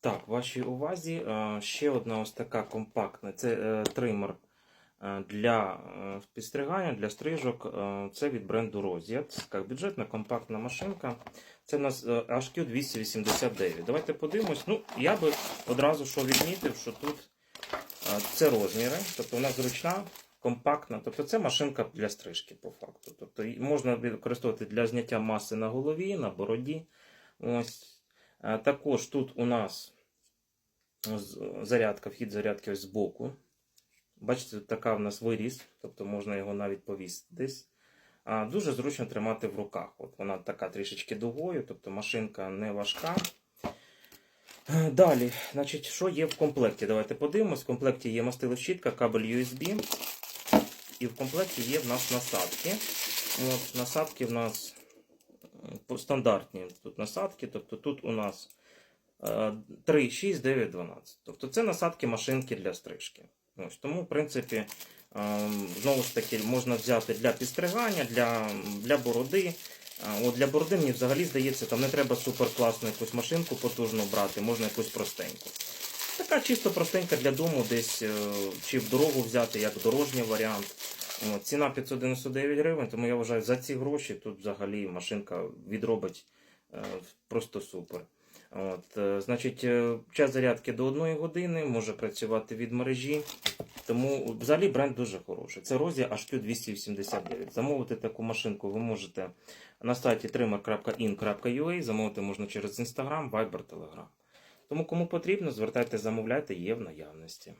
Так, вашій увазі е, ще одна ось така компактна. Це е, тример е, для підстригання, для стрижок. Це від бренду Rozier. Така бюджетна компактна машинка. Це в нас е, HQ 289. Давайте подивимось. Ну, я би одразу що відмітив, що тут це розміри, тобто вона зручна. Компактна, тобто це машинка для стрижки по факту. Тобто можна використовувати для зняття маси на голові, на бороді. Ось. Е, Також тут у нас зарядка, вхід зарядки ось збоку. Бачите, тут така в нас виріс, тобто можна його навіть повісити десь. А, Дуже зручно тримати в руках. От вона така трішечки дугою, тобто машинка не важка. Далі, значить, що є в комплекті? Давайте подивимось. В комплекті є мастило щітка, кабель USB. І в комплекті є в нас насадки. От, насадки в нас стандартні тут насадки. Тобто тут у нас е, 3, 6, 9, 12. Тобто це насадки машинки для стрижки. Ось, тому, в принципі, е, знову ж таки, можна взяти для підстригання, для, для бороди. От для бороди мені взагалі здається, там не треба супер класну якусь машинку потужну брати, можна якусь простеньку. Така чисто простенька для дому, десь е, чи в дорогу взяти, як дорожній варіант. От, ціна 599 гривень, тому я вважаю, за ці гроші тут взагалі машинка відробить е, просто супер. От, е, значить, е, час зарядки до 1 години, може працювати від мережі. Тому взагалі бренд дуже хороший. Це Розі HQ 289. Замовити таку машинку ви можете на сайті trimmer.in.ua, замовити можна через Instagram, Viber, Telegram. Тому кому потрібно, звертайте, замовляйте, є в наявності.